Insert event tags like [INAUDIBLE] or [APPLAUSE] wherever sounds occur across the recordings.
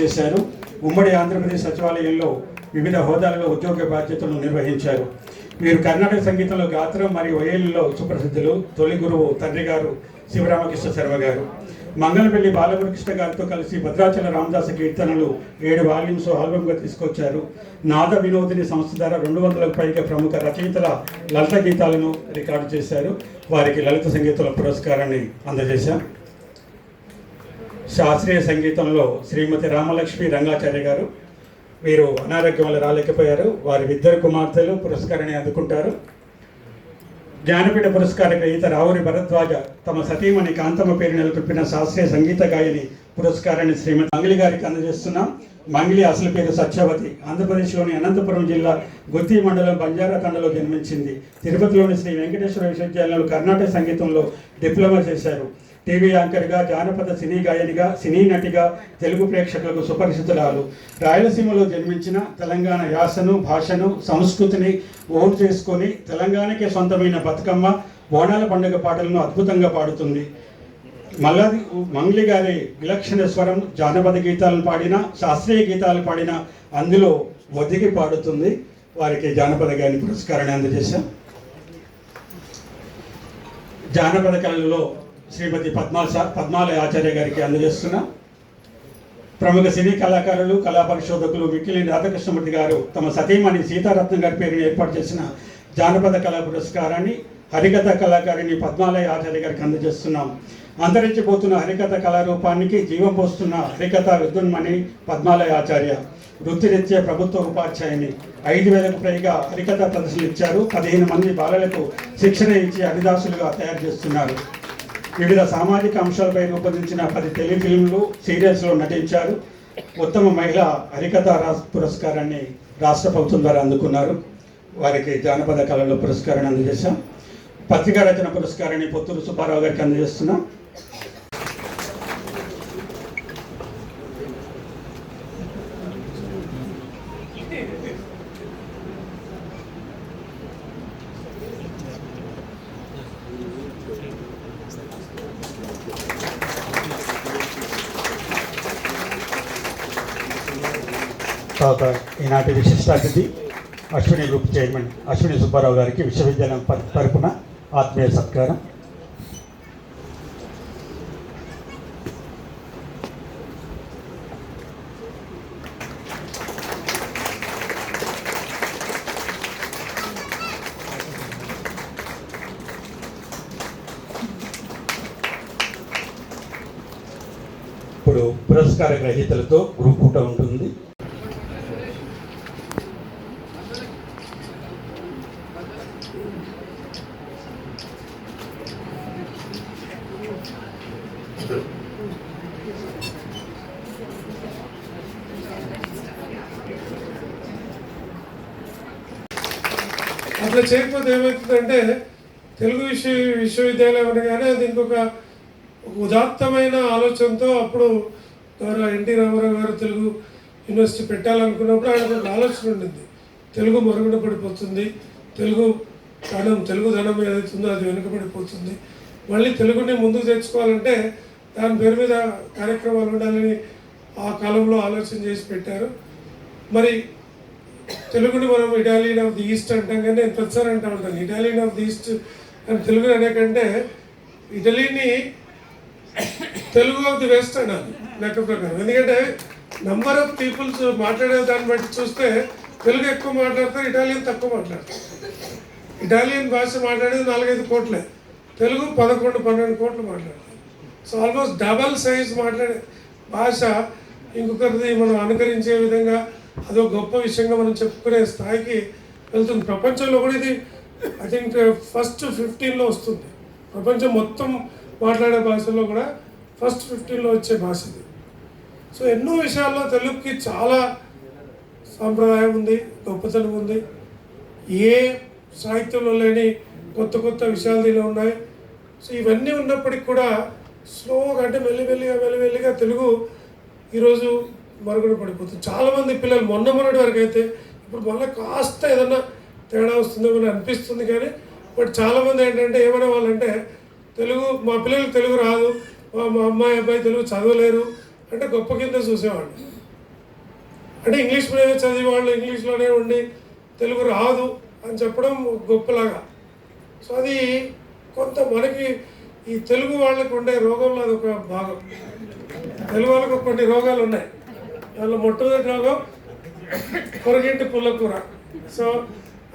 చేశారు. ఉమ్మడి ఆంధ్రప్రదేశ్ సచివాలయంలో వివిధ హోదాలలో ఉద్యోగ బాధ్యతలను నిర్వహించారు. వీరు కర్ణాటక సంగీతంలో గాత్రం మరియు వయలులో సుప్రసిద్ధులు తొలి గురువు తండ్రి గారు శివరామకృష్ణ శర్మ గారు. మంగళపల్లి బాలమురకృష్ణ గారితో కలిసి భద్రాచల రామదాస కీర్తనలు ఏడు వాల్యూమ్స్ ఆల్బమ్గా తీసుకొచ్చారు. నాద వినోదిని సంస్థ ద్వారా రెండు వందలకు పైగా ప్రముఖ రచయితల లలిత గీతాలను రికార్డు చేశారు. వారికి లలిత సంగీతుల పురస్కారాన్ని అందజేశాం. శాస్త్రీయ సంగీతంలో శ్రీమతి రామలక్ష్మి రంగాచార్య గారు వీరు అనారోగ్యం వల్ల రాలేకపోయారు. వారి ఇద్దరు కుమార్తెలు పురస్కారాన్ని అందుకుంటారు. జ్ఞానపీఠ పురస్కార గ్రహీత రావురి భరద్వాజ తమ సతీమణి కాంతమ్మ పేరు నెలకొల్పిన శాస్త్రీయ సంగీత గాయని పురస్కారాన్ని శ్రీమతి మంగిలి గారికి అందజేస్తున్నాం. మంగిలి అసలు పేరు సత్యవతి. ఆంధ్రప్రదేశ్లోని అనంతపురం జిల్లా గుత్తి మండలం బంజారా తండలో జన్మించింది. తిరుపతిలోని శ్రీ వెంకటేశ్వర విశ్వవిద్యాలయంలో కర్ణాటక సంగీతంలో డిప్లొమా చేశారు. టీవీ యాంకర్గా జానపద సినీ గాయనిగా సినీ నటిగా తెలుగు ప్రేక్షకులకు సుపరిచితురాలు. రాయలసీమలో జన్మించిన తెలంగాణ యాసను భాషను సంస్కృతిని ఓటు చేసుకొని తెలంగాణకే సొంతమైన బతుకమ్మ బోనాల పండుగ పాటలను అద్భుతంగా పాడుతుంది. మల్లాది మంగ్లి గారి విలక్షణ స్వరం జానపద గీతాలను పాడిన శాస్త్రీయ గీతాలు పాడిన అందులో ఒదిగి పాడుతుంది. వారికి జానపద గాయని పురస్కారాన్ని అందజేశాం. జానపద కళల్లో శ్రీమతి పద్మా పద్మాలయ ఆచార్య గారికి అందజేస్తున్నా. ప్రముఖ సినీ కళాకారులు కళా పరిశోధకులు మిక్కిలేని రాధాకృష్ణమూర్తి గారు తమ సతీమణి సీతారత్నం గారి పేరుని ఏర్పాటు చేసిన జానపద కళా పురస్కారాన్ని హరికథ కళాకారిణి పద్మాలయ ఆచార్య గారికి అందజేస్తున్నాం. అంతరించిపోతున్న హరికథ కళారూపానికి జీవం పోస్తున్న హరికథ విద్యున్మణి పద్మాలయ ఆచార్య వృత్తిరీత్యా ప్రభుత్వ ఉపాధ్యాయుని. ఐదు వేలకు పైగా హరికథ ప్రదర్శనలు ఇచ్చారు. పదిహేను మంది బాలలకు శిక్షణ ఇచ్చి హరిదాసులుగా తయారు చేస్తున్నారు. వివిధ సామాజిక అంశాలపై రూపొందించిన పది టెలి ఫిల్మ్లు సీరియల్స్లో నటించారు. ఉత్తమ మహిళ హరికథ రా- పురస్కారాన్ని రాష్ట్ర ప్రభుత్వం ద్వారా అందుకున్నారు. వారికి జానపద కళలో పురస్కారాన్ని అందజేశాం. పత్రికా రచన పురస్కారాన్ని పొత్తూరు సుబ్బారావు గారికి అందజేస్తున్నాం. తర్వాత ఈనాటి విశిష్ట అతిథి అశ్విని గ్రూప్ చైర్మన్ అశ్విని సుబ్బారావు గారికి విశ్వవిద్యాలయం తరపున ఆత్మీయ సత్కారం. ఇప్పుడు పురస్కార గ్రహీతలతో గ్రూప్ ఉంటుంది. చేయకపోతే ఏమవుతుందంటే తెలుగు విశ్వ విశ్వవిద్యాలయం అనగానే అది ఇంకొక ఉదాత్తమైన ఆలోచనతో అప్పుడు గౌరవ ఎన్టీ రామారావు గారు తెలుగు యూనివర్సిటీ పెట్టాలనుకున్నప్పుడు ఆయన ఒక ఆలోచన ఉండింది. తెలుగు మరుగున పడిపోతుంది తెలుగు ధనం తెలుగు ధనం ఏదైతుందో అది వెనుకబడిపోతుంది మళ్ళీ తెలుగుని ముందుకు తెచ్చుకోవాలంటే దాని పేరు మీద కార్యక్రమాలు ఉండాలని ఆ కాలంలో ఆలోచన చేసి పెట్టారు. మరి తెలుగుని మనం ఇటాలియన్ ఆఫ్ ది ఈస్ట్ అంటాం కానీ నేను ప్రతిసారి అంటా ఉంటాను ఇటాలియన్ ఆఫ్ ది ఈస్ట్ అని తెలుగుని అనేకంటే ఇటలీని తెలుగు ఆఫ్ ది వెస్ట్ అన్నాను లెక్క ప్రకారం. ఎందుకంటే నంబర్ ఆఫ్ పీపుల్స్ మాట్లాడే దాన్ని బట్టి చూస్తే తెలుగు ఎక్కువ మాట్లాడతారు ఇటాలియన్ తక్కువ మాట్లాడతారు. ఇటాలియన్ భాష మాట్లాడేది నాలుగైదు కోట్లే. తెలుగు పదకొండు పన్నెండు కోట్లు మాట్లాడతారు. సో ఆల్మోస్ట్ డబల్ సైజ్ మాట్లాడే భాష ఇంకొకరిది మనం అనుకరించే విధంగా అదో గొప్ప విషయంగా మనం చెప్పుకునే స్థాయికి వెళ్తుంది. ప్రపంచంలో కూడా ఇది ఐ థింక్ ఫస్ట్ ఫిఫ్టీన్లో వస్తుంది. ప్రపంచం మొత్తం మాట్లాడే భాషల్లో కూడా ఫస్ట్ ఫిఫ్టీన్లో వచ్చే భాష ఇది. సో ఎన్నో విషయాల్లో తెలుగుకి చాలా సాంప్రదాయం ఉంది గొప్పతనం ఉంది. ఏ సాహిత్యంలో లేని కొత్త కొత్త విషయాలు దీనిలో ఉన్నాయి. సో ఇవన్నీ ఉన్నప్పటికి కూడా స్లోగా అంటే మెల్లిమెల్లిగా మెల్లిమెల్లిగా తెలుగు ఈరోజు మరుగున పడిపోతుంది చాలామంది పిల్లలు మొన్న మొన్నటి వరకు అయితే ఇప్పుడు మళ్ళీ కాస్త ఏదన్నా తేడా వస్తుందేమో అని అనిపిస్తుంది కానీ బట్ చాలామంది ఏంటంటే ఏమైనా వాళ్ళంటే తెలుగు మా పిల్లలు తెలుగు రాదు మా మా అమ్మాయి అబ్బాయి తెలుగు చదవలేరు అంటే గొప్ప కింద చూసేవాళ్ళు. అంటే ఇంగ్లీష్ మీడియం చదివి వాళ్ళు ఇంగ్లీష్లోనే ఉండి తెలుగు రాదు అని చెప్పడం గొప్పలాగా. సో అది కొంత మనకి ఈ తెలుగు వాళ్ళకు ఉండే రోగంలో అది ఒక భాగం. తెలుగు వాళ్ళకు కొన్ని రోగాలు ఉన్నాయి. దానిలో మొట్టమొదటి రోగం కొరగింటి పుల్లకూర సో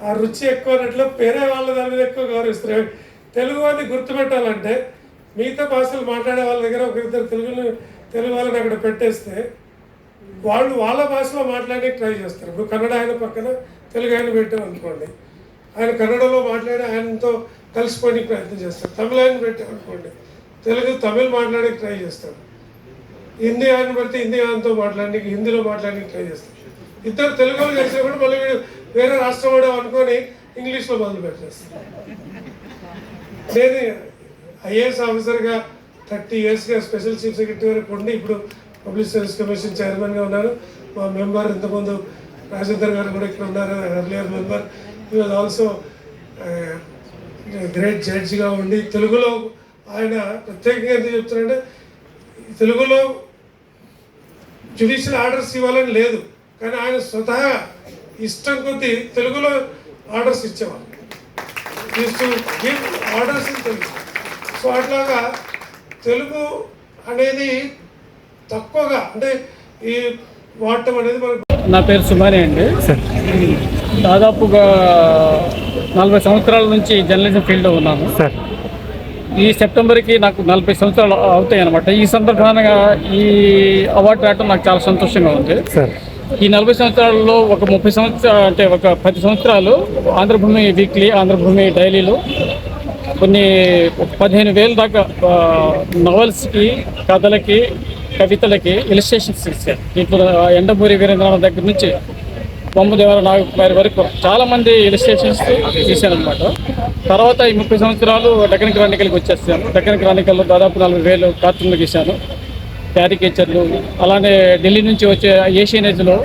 ఆ రుచి ఎక్కువ అన్నట్లు పేరే వాళ్ళ దాని మీద ఎక్కువ గౌరవిస్తారు. తెలుగు అని గుర్తుపెట్టాలంటే మిగతా భాషలు మాట్లాడే వాళ్ళ దగ్గర ఒక ఇద్దరు తెలుగుని తెలుగు వాళ్ళని అక్కడ పెట్టేస్తే వాళ్ళు వాళ్ళ భాషలో మాట్లాడడానికి ట్రై చేస్తారు. ఇప్పుడు కన్నడ ఆయన పక్కన తెలుగు ఆయన పెట్టాం అనుకోండి. ఆయన కన్నడలో మాట్లాడి ఆయనతో కలిసిపోయడానికి ప్రయత్నం చేస్తారు. తమిళ ఆయన పెట్టాం అనుకోండి. తెలుగు తమిళ్ మాట్లాడడానికి ట్రై చేస్తారు. హిందీ ఆయన పెడితే హిందీ ఆయనతో మాట్లాడడానికి హిందీలో మాట్లాడడానికి ట్రై చేస్తారు ఇద్దరు తెలుగులో చేసినప్పుడు మళ్ళీ వీడు వేరే రాష్ట్రం వాడు అనుకొని ఇంగ్లీష్లో మొదలు పెట్టేస్తారు నేను ఐఏఎస్ ఆఫీసర్గా థర్టీ ఇయర్స్గా స్పెషల్ చీఫ్ సెక్రటరీ వరకు ఉండి ఇప్పుడు పబ్లిక్ సర్వీస్ కమిషన్ చైర్మన్గా ఉన్నాను. మా మెంబర్ ఇంతకుముందు రాజేందర్ గారు కూడా ఇక్కడ ఉన్నారు earlier member. He was also great జడ్జిగా ఉండి తెలుగులో ఆయన ప్రత్యేకంగా ఎందుకు చెప్తున్నారంటే తెలుగులో జ్యుడిషియల్ ఆర్డర్స్ ఇవ్వాలని లేదు. కానీ ఆయన స్వతహా ఇష్టం కొద్దీ తెలుగులో ఆర్డర్స్ ఇచ్చేవాళ్ళు. ఆర్డర్స్ ఇన్ తెలుగు సో అట్లాగా తెలుగు అనేది తక్కువగా అంటే ఈ వాడటం అనేది మనకు నా పేరు సుమారి అండి. దాదాపుగా నలభై సంవత్సరాల నుంచి జర్నలిజం ఫీల్డ్లో ఉన్నాను. సార్. ఈ సెప్టెంబర్కి నాకు నలభై సంవత్సరాలు అవుతాయి అనమాట ఈ సందర్భంగా ఈ అవార్డు రావడం నాకు చాలా సంతోషంగా ఉంది. ఈ నలభై సంవత్సరాల్లో ఒక ముప్పై సంవత్సరాలు అంటే ఒక పది సంవత్సరాలు ఆంధ్రభూమి వీక్లీ ఆంధ్రభూమి డైలీలో కొన్ని పదిహేను వేల దాకా నవల్స్కి కథలకి కవితలకి ఇలిస్ట్రేషన్స్ ఇచ్చారు. దీంట్లో ఎండమూరి వీరేంద్రనాథ్ దగ్గర నుంచి బొమ్మదేవర నాగకుమారి వరకు చాలా మంది ఇలిస్ట్రేషన్స్ తీశాను అనమాట తర్వాత ఈ ముప్పై సంవత్సరాలు డెక్కన్ క్రానికల్కి వచ్చేసాను డెక్కన్ క్రానికల్లో దాదాపు నలభై వేలు కార్టూన్లు గీశాను. క్యారికేచర్లు అలానే ఢిల్లీ నుంచి వచ్చే ఏషియన్ ఏజ్లో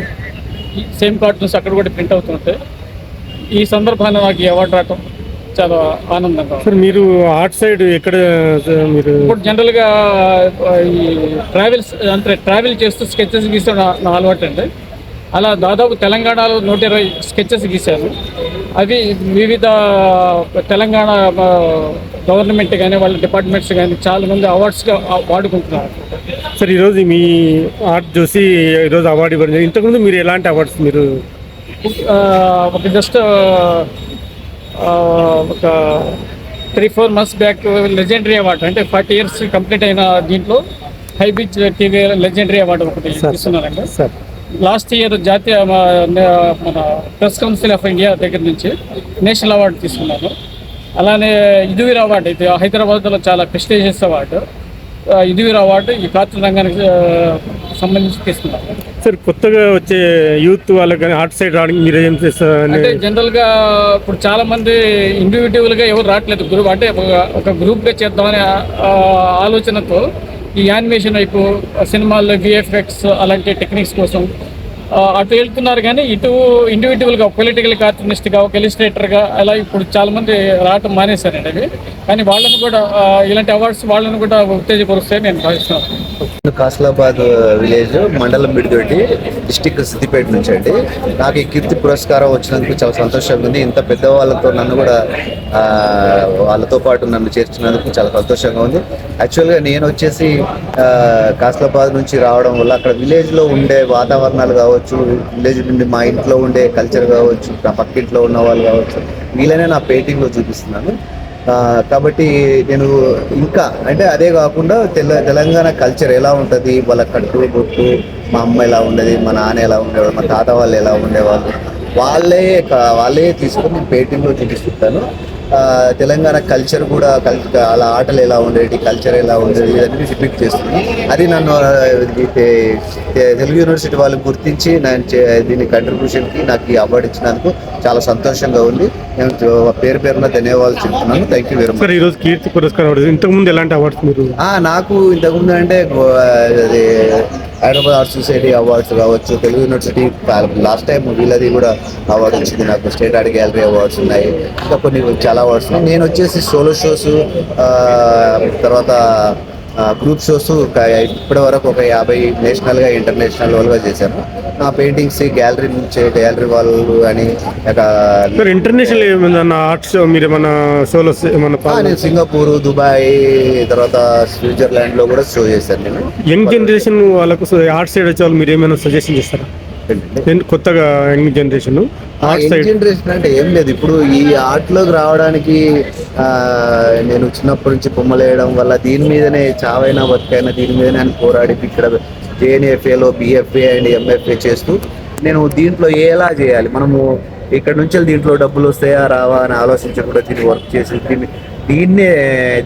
సేమ్ కార్టూన్స్ అక్కడ కూడా ప్రింట్ అవుతుంటాయి. ఈ సందర్భాన్ని నాకు ఈ అవార్డు రావటం చాలా ఆనందంగా. సార్ మీరు ఆర్ట్ సైడ్ ఎక్కడ మీరు ఇప్పుడు జనరల్గా ఈ ట్రావెల్స్ అంటే ట్రావెల్ చేస్తూ స్కెచెస్ గీసే నా నా అలవాటు అండి అలా దాదాపు తెలంగాణలో నూట ఇరవై స్కెచెస్ గీశాను అవి వివిధ తెలంగాణ గవర్నమెంట్ కానీ వాళ్ళ డిపార్ట్మెంట్స్ కానీ చాలా మంది అవార్డ్స్గా వాడుకుంటున్నారు సార్ ఈరోజు మీ ఆర్ట్ చూసి ఈరోజు అవార్డు ఇవ్వడం. ఇంతకుముందు మీరు ఎలాంటి అవార్డ్స్ మీరు ఒక జస్ట్ ఒక three four months back legendary award అంటే ఫార్టీ ఇయర్స్ కంప్లీట్ అయిన దీంట్లో Hybiz TV legendary award ఒకటి. ఇస్తున్నారండి సార్ లాస్ట్ ఇయర్ జాతీయ మన ప్రెస్ కౌన్సిల్ ఆఫ్ ఇండియా దగ్గర నుంచి నేషనల్ అవార్డు తీసుకున్నాను. అలానే ఇదువీర్ అవార్డు ఇది హైదరాబాద్లో చాలా ప్రెస్టీజియస్ అవార్డు. ఇదువీర్ అవార్డు ఈ కార్టూన్ రంగానికి సంబంధించి తీసుకున్నాను. సార్ కొత్తగా వచ్చే యూత్ వాళ్ళకి కానీ ఆర్ట్ సైడ్ రావడానికి మీరు ఏం చేస్తారు అంటే జనరల్గా ఇప్పుడు చాలా మంది ఇండివిజువల్గా ఎవరు రావట్లేదు. గ్రూప్ అంటే ఒక- ఒక గ్రూప్గా చేద్దామనే ఆలోచనతో ఈ యానిమేషన్ వైపు సినిమాల్లో విఎఫ్ఎక్స్ అలాంటి టెక్నిక్స్ కోసం అటు వెళ్తున్నారు కానీ ఇటు ఇండివిజువల్గా పొలిటికల్ కార్టూనిస్ట్గా ఒక ఎలిస్ట్రేటర్గా అలా ఇప్పుడు చాలామంది రావటం మానేశారండి అవి. కానీ వాళ్ళని కూడా ఇలాంటి అవార్డ్స్ వాళ్ళని కూడా ఉత్తేజపరుస్తాయని నేను భావిస్తున్నాను. కాసలాబాద్ విలేజ్ మండలం బిడిదొడ్డి డిస్టిక్ సిద్దిపేట నుంచి అండి. నాకు ఈ కీర్తి పురస్కారం వచ్చినందుకు చాలా సంతోషంగా ఉంది. ఇంత పెద్దవాళ్ళతో నన్ను కూడా వాళ్ళతో పాటు నన్ను చేర్చినందుకు చాలా సంతోషంగా ఉంది. యాక్చువల్గా నేను వచ్చేసి కాసలాబాద్ నుంచి రావడం వల్ల అక్కడ విలేజ్లో ఉండే వాతావరణాలు కావచ్చు విలేజ్ నుండి మా ఇంట్లో ఉండే కల్చర్ కావచ్చు నా పక్కింట్లో ఉన్న వాళ్ళు కావచ్చు వీళ్ళనే నా పెయింటింగ్లో చూపిస్తున్నాను. కాబట్టి నేను ఇంకా అంటే అదే కాకుండా తెల తెలంగాణ కల్చర్ ఎలా ఉంటుంది వాళ్ళ కట్టు బొట్టు మా అమ్మ ఎలా ఉండేది మా నాన్న ఎలా ఉండేవాడు మా తాత వాళ్ళు ఎలా ఉండేవాళ్ళు వాళ్ళే వాళ్ళే తీసుకొని నేను పెయింటింగ్లో చూపిస్తుంటాను. తెలంగాణ కల్చర్ కూడా కల్ వాళ్ళ ఆటలు ఎలా ఉండేది కల్చర్ ఎలా ఉండేది ఇవన్నీ డిపిక్ట్ చేస్తుంది. అది నన్ను తెలుగు యూనివర్సిటీ వాళ్ళు గుర్తించి నేను దీని కంట్రిబ్యూషన్కి నాకు ఈ అవార్డు ఇచ్చినందుకు చాలా సంతోషంగా ఉంది. నేను పేరు పేరున ధన్యవాదాలు చెప్తున్నాను. థ్యాంక్ యూ వెరీ మచ్ ఈరోజు కీర్తి పురస్కారం ఇంతకుముందు ఎలాంటి అవార్డ్స్ మీరు? నాకు ఇంతకుముందు అంటే అది హైదరాబాద్ ఆర్ట్స్ సొసైటీ అవార్డ్స్ కావచ్చు తెలుగు యూనివర్సిటీ లాస్ట్ టైం వీళ్ళది కూడా అవార్డు వచ్చింది. నాకు స్టేట్ ఆర్ట్ గ్యాలరీ అవార్డ్స్ ఉన్నాయి. ఇంకా కొన్ని చాలా అవార్డ్స్ ఉన్నాయి. నేను వచ్చేసి సోలో షోస్ తర్వాత గ్రూప్ షోస్ ఇప్పటి వరకు ఒక యాభై నేషనల్గా ఇంటర్నేషనల్ లెవెల్గా చేశాను నా పెయింటింగ్స్ గ్యాలరీ నుంచి గ్యాలరీ వాళ్ళు అని ఇంటర్నేషనల్ ఏమైనా ఆర్ట్ షో మీరు ఏమన్నా షోలో ఏమన్నా ఆ, నేను సింగపూర్ దుబాయ్ తర్వాత స్విట్జర్లాండ్లో కూడా షో చేశాను నేను. యంగ్ జనరేషన్ వాళ్ళకు ఆర్ట్ సైడ్ వచ్చే వాళ్ళు మీరు ఏమైనా సజెషన్ చేస్తారా? కొత్తగా యంగ్ జనరేషన్ జనరేషన్ అంటే ఏం లేదు. ఇప్పుడు ఈ ఆర్ట్లోకి రావడానికి నేను చిన్నప్పటి నుంచి బొమ్మలు వేయడం వల్ల దీని మీదనే చావైనా బతికైనా దీని మీదనే అని పోరాడి ఇక్కడ జేఎన్ఎఫ్ఏలో బిఎఫ్ఏ అండ్ ఎంఎఫ్ఏ చేస్తూ నేను దీంట్లో ఎలా చేయాలి? మనము ఇక్కడ నుంచి దీంట్లో డబ్బులు వస్తాయా రావా అని ఆలోచించకుండా దీన్ని వర్క్ చేసి దీన్ని దీన్నే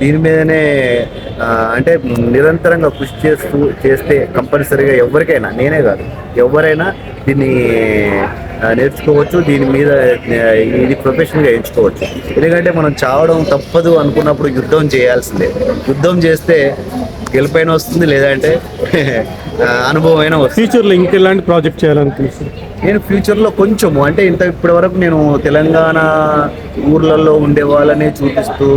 దీని మీదనే అంటే నిరంతరంగా కృషి చేస్తూ చేస్తే కంపల్సరీగా ఎవరికైనా నేనే కాదు ఎవరైనా దీన్ని నేర్చుకోవచ్చు దీని మీద ఇది ప్రొఫెషన్గా ఎంచుకోవచ్చు. ఎందుకంటే మనం చావడం తప్పదు అనుకున్నప్పుడు యుద్ధం చేయాల్సిందే. యుద్ధం చేస్తే గెలుపైన వస్తుంది లేదంటే [LAUGHS] అనుభవం అయినా వస్తుంది. ఫ్యూచర్లో ఇంకెలాంటి ప్రాజెక్ట్ చేయాలనుకుంటున్నాను నేను ఫ్యూచర్లో కొంచెము అంటే ఇంత ఇప్పటి వరకు నేను తెలంగాణ ఊర్లలో ఉండే వాళ్ళనే చూపిస్తూ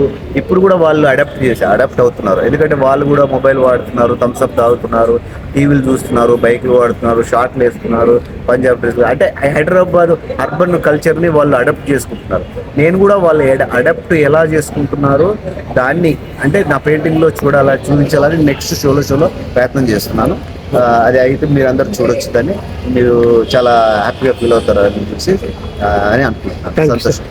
ఇప్పుడు కూడా వాళ్ళు అడాప్ట్ చేసి అడాప్ట్ అవుతున్నారు. ఎందుకంటే వాళ్ళు కూడా మొబైల్ వాడుతున్నారు థమ్స్అప్ తాగుతున్నారు టీవీలు చూస్తున్నారు బైక్లు వాడుతున్నారు షార్ట్లు వేస్తున్నారు పంజాబ్ డ్రెస్లు అంటే హైదరాబాద్ అర్బన్ కల్చర్ని వాళ్ళు అడాప్ట్ చేసుకుంటున్నారు. నేను కూడా వాళ్ళు అడాప్ట్ ఎలా చేసుకుంటున్నారో దాన్ని అంటే నా పెయింటింగ్లో చూడాలా చూపించాలని నెక్స్ట్ షోలో షోలో ప్రయత్నం చేస్తున్నాను. అది అయితే మీరు అందరు చూడొచ్చు దాన్ని. మీరు చాలా హ్యాపీగా ఫీల్ అవుతారు అని చూసి అని అనుకుంటున్నాను. సంతోషం.